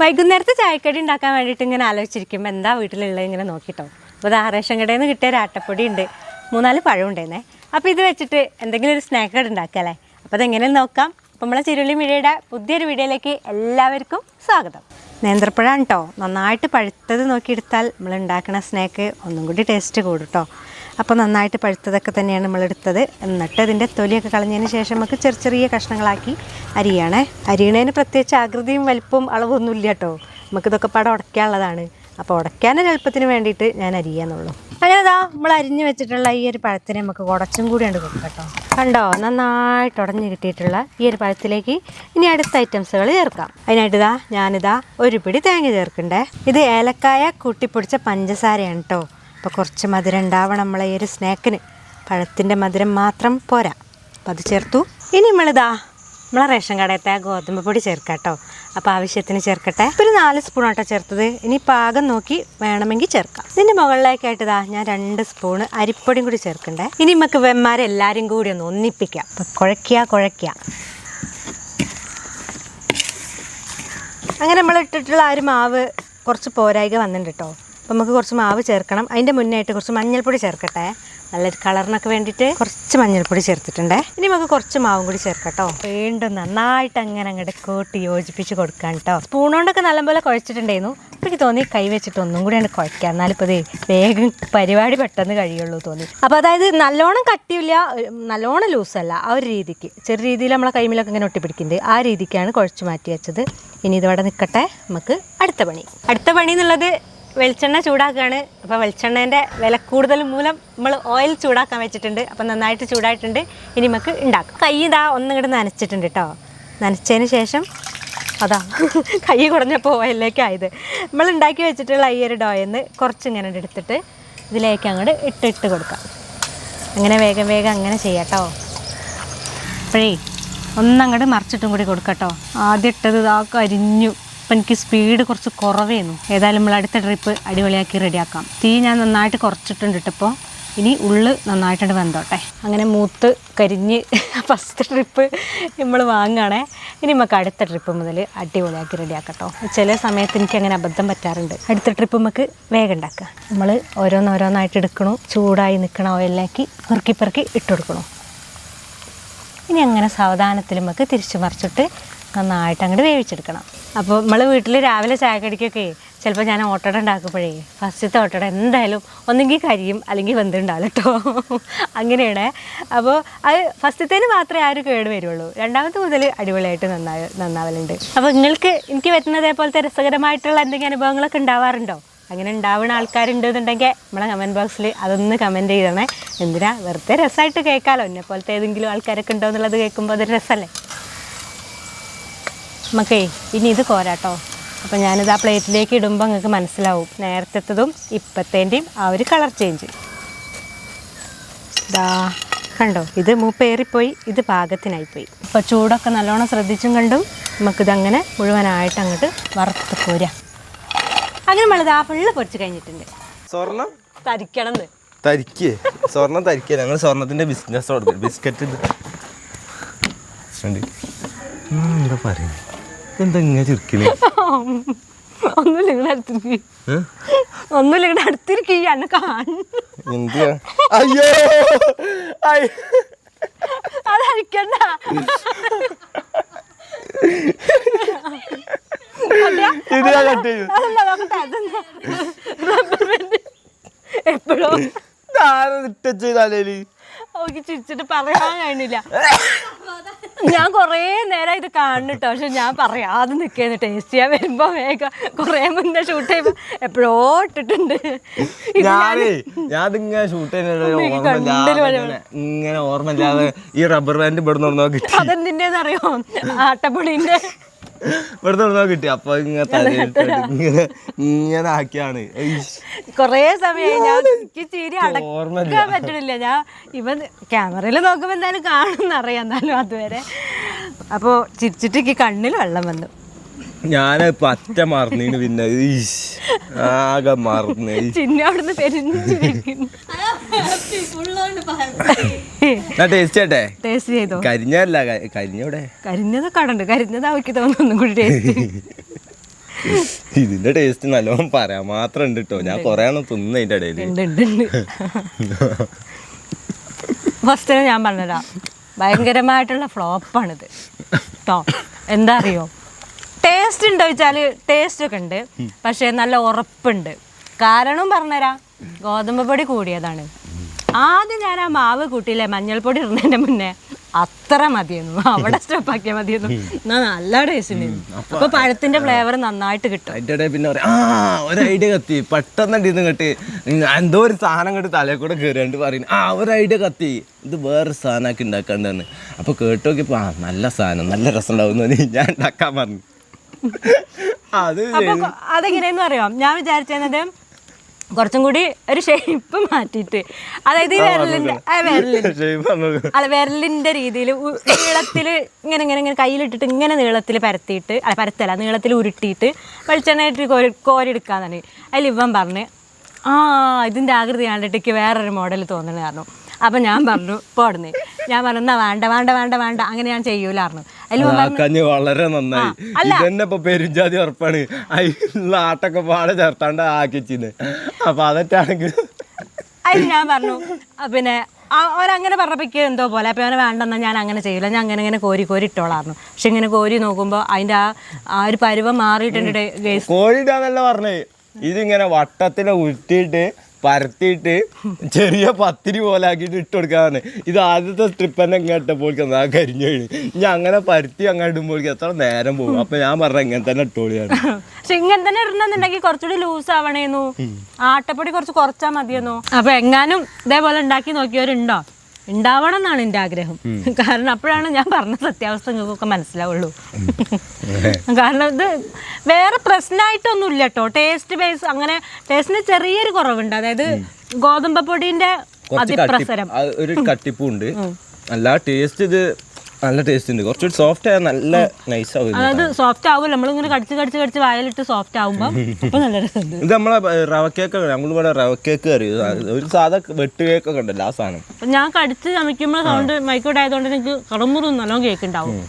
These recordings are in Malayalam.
വൈകുന്നേരത്തെ ചായക്കടി ഉണ്ടാക്കാൻ വേണ്ടിയിട്ട് ഇങ്ങനെ ആലോചിച്ചിരിക്കുമ്പോൾ എന്താ വീട്ടിലുള്ളത് ഇങ്ങനെ നോക്കിട്ടോ. അപ്പോൾ ദാ റേഷൻ കടയിൽ നിന്ന് കിട്ടിയ ഒരു ആട്ടപ്പൊടി ഉണ്ട്. മൂന്നാൽ പഴം ഉണ്ടായിരുന്നേ അപ്പോൾ ഇത് വെച്ചിട്ട് എന്തെങ്കിലും ഒരു സ്നാക്ക് കട ഉണ്ടാക്കാം അല്ലേ? അപ്പോൾ അതെങ്ങനെ നോക്കാം. അപ്പോൾ നമ്മളെ ചിരുളി മിഴയുടെ പുതിയൊരു വീഡിയോയിലേക്ക് എല്ലാവർക്കും സ്വാഗതം. നേന്ത്രപ്പഴമാണ് കേട്ടോ നന്നായിട്ട് പഴുത്തത് നോക്കിയെടുത്താൽ നമ്മൾ ഉണ്ടാക്കുന്ന സ്നാക്ക് ഒന്നും കൂടി ടേസ്റ്റ് കൂടും കേട്ടോ അപ്പോൾ നന്നായിട്ട് പഴുത്തതൊക്കെ തന്നെയാണ് നമ്മൾ എടുത്തത് എന്നിട്ട് ഇതിന്റെ തൊലിയൊക്കെ കളഞ്ഞതിന് ശേഷം നമുക്ക് ചെറിയ ചെറിയ കഷ്ണങ്ങളാക്കി അരിയണേ. അരിയണതിന് പ്രത്യേകിച്ച് ആകൃതിയും വലിപ്പവും അളവൊന്നുമില്ല കേട്ടോ നമുക്കിതൊക്കെ പാടെ ഉടയ്ക്കാനുള്ളതാണ്. അപ്പോൾ ഉടയ്ക്കാനൊരു എളുപ്പത്തിന് വേണ്ടിയിട്ട് ഞാൻ അരിയാന്നുള്ളൂ. അങ്ങനെ ഇതാ നമ്മൾ അരിഞ്ഞ് വെച്ചിട്ടുള്ള ഈ ഒരു പഴത്തിനെ നമുക്ക് ഉടച്ചും കൂടി ഉണ്ട് കൊടുക്കും കേട്ടോ. കണ്ടോ? നന്നായിട്ട് ഉടഞ്ഞു കിട്ടിയിട്ടുള്ള ഈ ഒരു പഴത്തിലേക്ക് ഇനി അടുത്ത ഐറ്റംസുകൾ ചേർക്കാം. അതിനായിട്ട് ഇതാ ഞാനിതാ ഒരു പിടി തേങ്ങ ചേർക്കണ്ടേ. ഇത് ഏലക്കായ കൂട്ടിപ്പൊടിച്ച പഞ്ചസാരയാണ് കേട്ടോ അപ്പോൾ കുറച്ച് മധുരം ഉണ്ടാവണം നമ്മളെ ഈ ഒരു സ്നാക്കിന്. പഴത്തിന്റെ മധുരം മാത്രം പോരാ. അപ്പോൾ അത് ചേർത്തു. ഇനി നമ്മളിതാ നമ്മളെ റേഷൻ കടയത്തെ ഗോതമ്പ് പൊടി ചേർക്കാം കേട്ടോ. അപ്പോൾ ആവശ്യത്തിന് ചേർക്കട്ടെ. ഒരു നാല് സ്പൂൺ ആട്ടോ ചേർത്തത്. ഇനി പാകം നോക്കി വേണമെങ്കിൽ ചേർക്കാം. ഇതിന്റെ മുകളിലേക്കായിട്ട് ഇതാ ഞാൻ രണ്ട് സ്പൂൺ അരിപ്പൊടിയും കൂടി ചേർക്കണ്ടേ. ഇനി നമുക്ക് വെമ്മാരെ എല്ലാവരും കൂടി ഒന്ന് ഒന്നിപ്പിക്കാം. അപ്പം കുഴയ്ക്കുക കുഴയ്ക്കുക. അങ്ങനെ നമ്മൾ ഇട്ടിട്ടുള്ള ആ ഒരു മാവ് കുറച്ച് പോരായിക വന്നിട്ടുണ്ട് കേട്ടോ. അപ്പോൾ നമുക്ക് കുറച്ച് മാവ് ചേർക്കണം. അതിന്റെ മുന്നായിട്ട് കുറച്ച് മഞ്ഞൾപ്പൊടി ചേർക്കട്ടെ. നല്ലൊരു കളറിനൊക്കെ വേണ്ടിയിട്ട് കുറച്ച് മഞ്ഞൾപ്പൊടി ചേർത്തിട്ടുണ്ട്. ഇനി നമുക്ക് കുറച്ച് മാവും കൂടി ചേർക്കട്ടോ. കേട്ടോ വീണ്ടും നന്നായിട്ട് അങ്ങനെ അങ്ങോട്ട് കൂട്ടി യോജിപ്പിച്ച് കൊടുക്കാം കേട്ടോ സ്പൂൺ കൊണ്ടൊക്കെ നല്ലപോലെ കുഴച്ചിട്ടുണ്ടായിരുന്നു. അപ്പോൾ എനിക്ക് തോന്നി കൈ വെച്ചിട്ട് ഒന്നും കൂടി ആണ് കുഴക്കാം എന്നാലിപ്പോൾ ഇത് വേഗം പരിപാടി പെട്ടെന്ന് കഴിയുള്ളൂ തോന്നി. അപ്പോൾ അതായത് നല്ലോണം കട്ടിയില്ല നല്ലോണം ലൂസല്ല ആ ഒരു രീതിക്ക്. ചെറിയ രീതിയിൽ നമ്മളെ കൈമിലൊക്കെ ഇങ്ങനെ ഒട്ടിപ്പിടിക്കുന്നുണ്ട്. ആ രീതിക്കാണ് കുഴച്ച് മാറ്റി വെച്ചത്. ഇനി ഇതോടെ നിൽക്കട്ടെ നമുക്ക് അടുത്ത പണി. അടുത്ത പണി എന്നുള്ളത് വെളിച്ചെണ്ണ ചൂടാക്കുകയാണ്. അപ്പോൾ വെളിച്ചെണ്ണേന്റെ വില കൂടുതൽ മൂലം നമ്മൾ ഓയിൽ ചൂടാക്കാൻ വെച്ചിട്ടുണ്ട്. അപ്പോൾ നന്നായിട്ട് ചൂടായിട്ടുണ്ട്. ഇനി നമുക്ക് ഉണ്ടാക്കാം കൈ ഇതാ ഒന്നും ഇങ്ങോട്ട് നനച്ചിട്ടുണ്ട് കേട്ടോ നനച്ചതിന് ശേഷം അതാ കൈ കുറഞ്ഞപ്പോൾ ഓയിലേക്ക് ആയത്. നമ്മൾ ഉണ്ടാക്കി വെച്ചിട്ടുള്ള ഈ ഒരു ഡോയെന്ന് കുറച്ച് ഇങ്ങനെ എടുത്തിട്ട് ഇതിലേക്ക് അങ്ങോട്ട് ഇട്ടിട്ട് കൊടുക്കാം. അങ്ങനെ വേഗം വേഗം അങ്ങനെ ചെയ്യാം കേട്ടോ അപ്പോഴേ ഒന്നങ്ങോട്ട് മറിച്ചിട്ടും കൂടി കൊടുക്കട്ടോ ആദ്യം ഇട്ടത് ഇതാ കരിഞ്ഞു. അപ്പം എനിക്ക് സ്പീഡ് കുറച്ച് കുറവേന്നു. ഏതായാലും നമ്മൾ അടുത്ത ട്രിപ്പ് അടിപൊളിയാക്കി റെഡിയാക്കാം തീ ഞാൻ നന്നായിട്ട് കുറച്ചിട്ടുണ്ട് ഇട്ടപ്പോൾ ഇനി ഉള്ള് നന്നായിട്ടുണ്ട് വെന്തോട്ടെ. അങ്ങനെ മൂത്ത് കരിഞ്ഞ് ഫസ്റ്റ് ട്രിപ്പ് നമ്മൾ വാങ്ങുകയാണേ ഇനി നമുക്ക് അടുത്ത ട്രിപ്പ് മുതൽ അടിപൊളിയാക്കി റെഡിയാക്കട്ടോ ചില സമയത്ത് എനിക്ക് അങ്ങനെ അബദ്ധം പറ്റാറുണ്ട്. അടുത്ത ട്രിപ്പ് നമുക്ക് വേഗം ഉണ്ടാക്കുക നമ്മൾ ഓരോന്നോരോന്നായിട്ട് എടുക്കണു. ചൂടായി നിൽക്കണ ഓയിലിലേക്ക് പെറുക്കി പെറുക്കി ഇട്ട് കൊടുക്കണു. ഇനി അങ്ങനെ സാവധാനത്തിൽ നമുക്ക് തിരിച്ചു മറിച്ചിട്ട് നന്നായിട്ട് അങ്ങോട്ട് വേവിച്ചെടുക്കണം. അപ്പോൾ നമ്മൾ വീട്ടിൽ രാവിലെ ചായക്കടിക്കൊക്കെ ചിലപ്പോൾ ഞാൻ ഓട്ടട ഉണ്ടാക്കുമ്പോഴേ ഫസ്റ്റത്തെ ഓട്ടട എന്തായാലും ഒന്നെങ്കിൽ കരിയും അല്ലെങ്കിൽ വെന്തുണ്ടാവും കേട്ടോ അങ്ങനെയാണ്. അപ്പോൾ അത് ഫസ്റ്റത്തേന് മാത്രമേ ആരും കേട് വരുള്ളൂ. രണ്ടാമത്തെ മുതൽ അടിപൊളിയായിട്ട് നന്നായി നന്നാവലുണ്ട്. അപ്പോൾ നിങ്ങൾക്ക് എനിക്ക് പറ്റുന്നത് പോലത്തെ രസകരമായിട്ടുള്ള എന്തെങ്കിലും അനുഭവങ്ങളൊക്കെ ഉണ്ടാവാറുണ്ടോ? അങ്ങനെ ഉണ്ടാവുന്ന ആൾക്കാരുണ്ട് എന്നുണ്ടെങ്കിൽ നമ്മളെ കമന്റ് ബോക്സിൽ അതൊന്ന് കമന്റ് ചെയ്തണേ. എന്തിനാ വെറുതെ രസമായിട്ട് കേൾക്കാമല്ലോ എന്നെ പോലത്തെ ഏതെങ്കിലും ആൾക്കാരൊക്കെ ഉണ്ടോ എന്നുള്ളത് കേൾക്കുമ്പോൾ അതൊരു രസമല്ലേ നമുക്കേ ഇനി ഇത് കോരാട്ടോ. അപ്പോൾ ഞാനിത് ആ പ്ലേറ്റിലേക്ക് ഇടുമ്പോൾ നിങ്ങൾക്ക് മനസ്സിലാവും. നേരത്തെത്തതും ഇപ്പത്തേന്റെയും ആ ഒരു കളർ ചേഞ്ച്. ദാ കണ്ടോ? ഇത് മൂപ്പേറിപ്പോയി ഇത് പാകത്തിനായിപ്പോയി. അപ്പോൾ ചൂടൊക്കെ നല്ലോണം ശ്രദ്ധിച്ചും കണ്ടും നമുക്കിതങ്ങനെ മുഴുവനായിട്ട് അങ്ങോട്ട് വറുത്ത് പോരാ അങ്ങനെ നമ്മളിത് ആ ഫുള്ള് പൊരിച്ച് കഴിഞ്ഞിട്ടുണ്ട്. സ്വർണം? തരിക്കണം എന്ന് തരിക്കേ. സ്വർണം തരിക്കേ. ഞങ്ങൾ സ്വർണത്തിന്റെ ബിസിനസ് തുടങ്ങി ബിസ്ക്കറ്റ് എന്താ പറയുന്നത് ഒന്നുമില്ല ഇങ്ങനെ അടുത്തിരിക്കും. ഒന്നുമില്ല ഇങ്ങനെ അടുത്തിരിക്കും അന്നെ കാണും എന്തിയാ? അയ്യോ! അയ്യ. അത് അഴിക്കണ്ട ഇത് ഞാൻ കട്ട് ചെയ്തു എപ്പോഴും? ഇട്ടു ഓക്കെ ചിരിച്ചിട്ട് പറയാൻ കഴിഞ്ഞില്ല. ഞാൻ കൊറേ നേരം ഇത് കാണുന്നുട്ടോ. പക്ഷെ ഞാൻ പറയാതെ നിൽക്കുന്നു ടേസ്റ്റ് ചെയ്യാൻ വരുമ്പോ വേഗം. കൊറേ മുന്നേ ഷൂട്ട് ചെയ്യുമ്പോ എപ്പോഴോ ഇട്ടിട്ടുണ്ട്. ഞാനേ ഞാൻ ഇതിങ്ങനെ ഷൂട്ട് ചെയ്യുന്ന ഇങ്ങനെ- ഓർമ്മ ഓർമ്മയില്ലാതെ ഈ റബ്ബർ ബാൻഡ് ഇവിടെ നിന്ന് കിട്ടി അതെന്തിന്റെന്നറിയോ ആട്ടപ്പൊടിന്റെ ഇവിടെ നിന്ന് കിട്ടി. അപ്പൊ ഇങ്ങനെ തലയിട്ട് ഇങ്ങനെ ഇങ്ങനെ ആക്കിയാണ്. കൊറേ സമയം ഞാൻ എനിക്ക് ചിരി ഓർമ്മയില്ല. അടക്കാൻ പറ്റണില്ല. ഞാൻ ഇവൻ ക്യാമറയിൽ നോക്കുമ്പോ എന്തായാലും കാണുന്നറിയാം എന്നാലും അതുവരെ. അപ്പോൾ ചിരിച്ചിട്ട് എനിക്ക് കണ്ണിൽ വെള്ളം വന്നു. ഞാൻ പറ്റ മറന്നീന് പിന്നെ. ആകെ മറന്ന്. ചിന്ന അവിടുന്ന് പെരിഞ്ഞിരിക്കുന്നു ഞാൻ ടേസ്റ്റ് ചെയ്യട്ടെ? ടേസ്റ്റ് ചെയ്തോ? കരിഞ്ഞല്ല കരിഞ്ഞവിടെ കരിഞ്ഞത് കടണ്ട് കരിഞ്ഞത് അവയ്ക്ക് തോന്നുന്നു കൂടി ടേസ്റ്റ് ഇതിന്റെ ടേസ്റ്റ് നല്ലോണം പറയാൻ മാത്രം ഉണ്ട് കേട്ടോ ഞാൻ കൊറേ ആണ് തിന്നു അതിന്റെ ഇടയിൽ ഫസ്റ്റ് ഞാൻ പറഞ്ഞതാ. ഭയങ്കരമായിട്ടുള്ള ഫ്ലോപ്പാണിത് കേട്ടോ എന്താ അറിയോ? ടേസ്റ്റ് ഉണ്ടോ വെച്ചാൽ ടേസ്റ്റ് ഒക്കെ ഉണ്ട്. പക്ഷേ നല്ല ഉറപ്പുണ്ട്. കാരണം പറഞ്ഞുതരാം. ഗോതമ്പ് പൊടി കൂടിയതാണ്. ആദ്യം ഞാൻ ആ മാവ് കൂട്ടിയില്ലേ മഞ്ഞൾപ്പൊടി ഇടുന്നതിന്റെ മുന്നേ അത്ര മതിയെന്നു. അവിടെ സ്റ്റെപ്പ് ആക്കിയാൽ മതിയെന്നു. നല്ല ടേസ്റ്റ് ഉണ്ടായിരുന്നു അപ്പൊ പഴത്തിന്റെ ഫ്ലേവർ നന്നായിട്ട് കിട്ടും. അതിന്റെ പിന്നെ ഒരു ഐഡിയ കത്തി. പെട്ടെന്ന് ഇന്ന് കെട്ടി എന്തോ ഒരു സാധനം കെട്ടി തലയിൽ കൂടെ കയറിയാണ്ട് പറയുന്നു ആ ഒരു ഐഡിയ കത്തി. ഇത് വേറൊരു സാധനമാക്കി ഉണ്ടാക്കാണ്ടെന്ന്. അപ്പൊ കേട്ട് നോക്കിയപ്പോ ആ നല്ല സാധനം. നല്ല രസം ഉണ്ടാവുന്നു ഞാൻ ഉണ്ടാക്കാൻ പറഞ്ഞു. അത് അപ്പൊ അതെങ്ങനെയെന്ന് അറിയാം. ഞാൻ വിചാരിച്ചത് കുറച്ചും കൂടി ഒരു ഷേപ്പ് മാറ്റിയിട്ട്. അതായത് ഈ വിരലിന്റെ വിരലിന്റെ അല്ല വിരലിന്റെ രീതിയിൽ നീളത്തിൽ ഇങ്ങനെ ഇങ്ങനെ ഇങ്ങനെ കയ്യിലിട്ടിട്ട് ഇങ്ങനെ നീളത്തിൽ പരത്തിയിട്ട് അല്ല പരത്തല്ല നീളത്തിൽ ഉരുട്ടിയിട്ട് വെളിച്ചെണ്ണയിട്ട് കോരി കോരി എടുക്കാന്നാണ് അതിൽ ഇവൻ പറഞ്ഞ് ആ ഇതിന്റെ ആകൃതി കണ്ടിട്ട് എനിക്ക് വേറൊരു മോഡൽ തോന്നണ കാരണം അപ്പം ഞാൻ പറഞ്ഞു പോടുന്നേ ഞാൻ പറഞ്ഞു എന്നാ വേണ്ട വേണ്ട വേണ്ട വേണ്ട അങ്ങനെ ഞാൻ ചെയ്യൂലായിരുന്നു ആക്കാഞ്ഞ് വളരെ നന്നായി. ഇതന്നെ ഇപ്പൊ പെരുജാതി ഉറപ്പാണ്. അതിലുള്ള ആട്ടൊക്കെ പാടെ ചേർത്താണ്ട് ആക്കിച്ചിന്ന് അപ്പൊ അതൊക്കെയാണെങ്കിൽ അതിന് ഞാൻ പറഞ്ഞു പിന്നെ അവരങ്ങനെ പറഞ്ഞപ്പോൾ എന്തോ പോലെ. അപ്പോൾ അവനെ വേണ്ടെന്നാ ഞാൻ അങ്ങനെ ചെയ്യില്ല ഞാൻ അങ്ങനെ ഇങ്ങനെ കോരി കോരി ഇട്ടോളായിരുന്നു പക്ഷെ ഇങ്ങനെ കോരി നോക്കുമ്പോൾ അതിന്റെ ആ ആ ഒരു പരുവം മാറിയിട്ടുണ്ട് ഗേസ്. കോഴിടാന്നല്ല പറഞ്ഞേ. ഇതിങ്ങനെ വട്ടത്തിൽ ഉരുട്ടിയിട്ട് പരത്തിയിട്ട് ചെറിയ പത്തിരി പോലെ ആക്കിയിട്ട് ഇട്ട് കൊടുക്കാന്ന് ഇത് ആദ്യത്തെ ട്രിപ്പ് തന്നെ ഇങ്ങനെ ഇട്ടപ്പോൾ ആ കരിഞ്ഞു കഴിഞ്ഞു ഞാൻ അങ്ങനെ പരുത്തി അങ്ങനെ ഇടുമ്പോഴേക്കും എത്ര നേരം പോകും. അപ്പൊ ഞാൻ പറഞ്ഞ ഇങ്ങനെ തന്നെ ഇട്ടോളിയാണ്. പക്ഷെ ഇങ്ങനെ തന്നെ ഇടണമെന്നുണ്ടെങ്കിൽ കുറച്ചുകൂടി ലൂസ് ആവണേന്നു. ആട്ടപ്പൊടി കുറച്ച് കുറച്ചാ മതിയെന്നു. അപ്പൊ എങ്ങാനും ഇതേപോലെ ഉണ്ടാക്കി നോക്കിയവരുണ്ടോ? ഉണ്ടാവണം എന്നാണ് എന്റെ ആഗ്രഹം. കാരണം അപ്പോഴാണ് ഞാൻ പറഞ്ഞ സത്യാവസ്ഥ നിങ്ങൾക്കൊക്കെ മനസ്സിലാവുള്ളൂ കാരണം ഇത് വേറെ പ്രശ്നമായിട്ടൊന്നും ഇല്ല കേട്ടോ. ടേസ്റ്റ് ബേസ് അങ്ങനെ ടേസ്റ്റിന് ചെറിയൊരു കുറവുണ്ട്. അതായത് ഗോതമ്പ് പൊടിന്റെ അതിപ്രസരം. ഒരു കട്ടിപ്പുണ്ട്. അല്ല ടേസ്റ്റ് ഇത് നല്ല ടേസ്റ്റ് ഉണ്ട്. കുറച്ചുകൂടി സോഫ്റ്റ് ആയാൽ നല്ല നൈസ് ആവും അതായത് സോഫ്റ്റ് ആവില്ല നമ്മളിങ്ങനെ കടിച്ച് കടിച്ച് കടിച്ച് വായലിട്ട് സോഫ്റ്റ് ആവുമ്പോൾ അപ്പോൾ നല്ല രസമുണ്ട്. ഇത് നമ്മളെ റവ കേക്ക് നമ്മളിവിടെ റവ കേക്ക് കറി. ഒരു സാധാ വെട്ട് കേക്ക് ഒക്കെ ഉണ്ടല്ലോ ആ സാധനം. ഞാൻ കടിച്ച് ചമയ്ക്കുമ്പോൾ സൗണ്ട് മൈക്കോട്ടായതുകൊണ്ട് എനിക്ക് കടമുറും നല്ലോണം കേക്ക് ഉണ്ടാവും.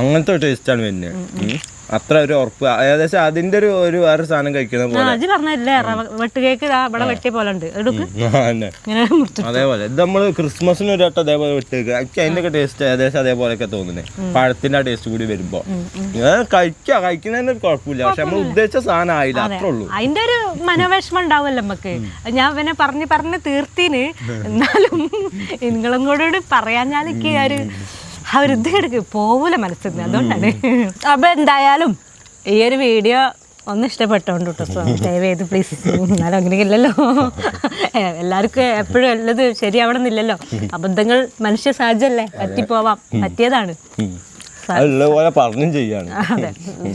അങ്ങനത്തെ ടേസ്റ്റാണ് ടേസ്റ്റ് ആണ് വരുന്നത്. അത്ര ഒരു ഉറപ്പ്. ഏകദേശം അതിന്റെ ഒരു ഒരു വേറെ സാധനം കഴിക്കുന്ന പോലെ. പറഞ്ഞല്ലേ വെട്ട് കേക്ക് ഇവിടെ വെട്ടിയ പോലെ ഉണ്ട്. അതേപോലെ. ഇത് നമ്മൾ ക്രിസ്മസിന് ഒരു വട്ടം അതേപോലെ വെട്ടുകേക്ക് എനിക്ക് അതിന്റെ ടേസ്റ്റ് ഏകദേശം അതേപോലെയൊക്കെ തോന്നുന്നേ. പഴത്തിന്റെ ആ ടേസ്റ്റ് കൂടി വരുമ്പോ. കഴിക്കുക കഴിക്കാം. കഴിക്കുന്നതിന് ഒരു കുഴപ്പമില്ല. പക്ഷെ നമ്മൾ ഉദ്ദേശിച്ച സാധനം ആയില്ല. അത്രേ ഉള്ളൂ. അതിന്റെ ഒരു മനോവിഷമം ഉണ്ടാവുമല്ലോ നമുക്ക്. ഞാൻ പിന്നെ പറഞ്ഞ് പറഞ്ഞ് തീർത്തിന്. എന്നാലും നിങ്ങളും കൂടെ പറയാഞ്ഞാലൊക്കെ ഒരു ആ ഒരു ഇത് പോവൂല മനസ്സിൽ നിന്ന്. അതുകൊണ്ടാണ്. അപ്പൊ എന്തായാലും ഈ ഒരു വീഡിയോ ഒന്ന് ഇഷ്ടപ്പെട്ടോണ്ട് കേട്ടോ ദയവ് ചെയ്ത് പ്ലീസ് എന്നാലും അങ്ങനെയില്ലല്ലോ എല്ലാവർക്കും എപ്പോഴും ഉള്ളത് ശരിയാവണമെന്നില്ലല്ലോ. അബദ്ധങ്ങൾ മനുഷ്യ സഹജല്ലേ പറ്റിപ്പോവാം. പറ്റിയതാണ്. സതയം പോലെ പറഞ്ഞും ചെയ്യാണ്. അതെ.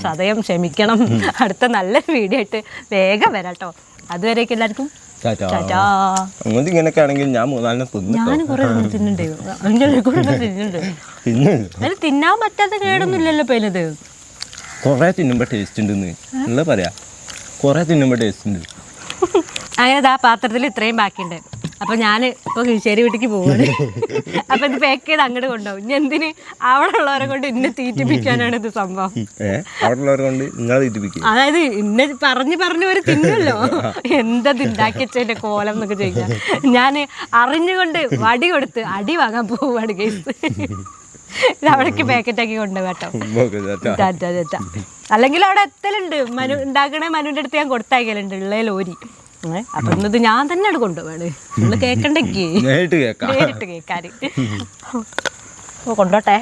സദയം ക്ഷമിക്കണം. അടുത്ത നല്ല വീഡിയോ ആയിട്ട് വേഗം വരാട്ടോ. അതുവരേക്കും എല്ലാവർക്കും അങ്ങനത്തെ ഇങ്ങനെയൊക്കെ ആണെങ്കിൽ ഞാൻ മൂന്നാലിനെ തിന്നു ഞാനും കുറെ ഇടയിൽ കൂടെ ഞാൻ തിന്നുന്നുണ്ട് പിന്നെ അതിൽ തിന്നാൻ പറ്റാത്ത കേടൊന്നും ഇല്ലല്ലോ പേനത് കൊറേ തിന്നുമ്പോ ടേസ്റ്റ് ഉണ്ടെന്ന്. ഉള്ള പറയാ? കൊറേ തിന്നുമ്പോ ടേസ്റ്റ് ഉണ്ട്. അങ്ങനെ ആ പാത്രത്തിൽ ഇത്രയും ബാക്കിയുണ്ട്. അപ്പൊ ഞാൻ ഇപ്പൊ കിഴിശ്ശേരി വീട്ടിക്ക് പോവാണ്. അപ്പൊ ഇത് പാക്ക് ചെയ്ത് അങ്ങോട്ട് കൊണ്ടുപോകും. ഇനി എന്തിന് അവിടെ ഉള്ളവരെ കൊണ്ട് ഇന്നെ തീറ്റിപ്പിക്കാനാണ് ഇത് സംഭവം. അതായത് ഇന്നെ പറഞ്ഞു പറഞ്ഞു ഒരു തിന്നല്ലോ. എന്താ ഉണ്ടാക്കിച്ചതിന്റെ കോലം എന്നൊക്കെ ചോദിക്കാം. ഞാൻ അറിഞ്ഞുകൊണ്ട് വടി കൊടുത്ത് അടി വാങ്ങാൻ പോവാണ് കേസ് അവിടേക്ക് പാക്കറ്റാക്കി കൊണ്ടുപോകട്ടോ കേട്ടോ. അല്ലെങ്കിൽ അവിടെ എത്തലുണ്ട്. മനു ഉണ്ടാക്കണേ മനുവിന്റെ അടുത്ത് ഞാൻ കൊടുത്തയക്കലുണ്ട്. ഉള്ള ലോരി അപ്പൊ ഇന്നത് ഞാൻ തന്നെ അത് കൊണ്ടുപോവാണ്. കേക്കണ്ടേ കേട്ട് നേരിട്ട് കേക്കാം നേരിട്ട് ഓ, കൊണ്ടോട്ടെ.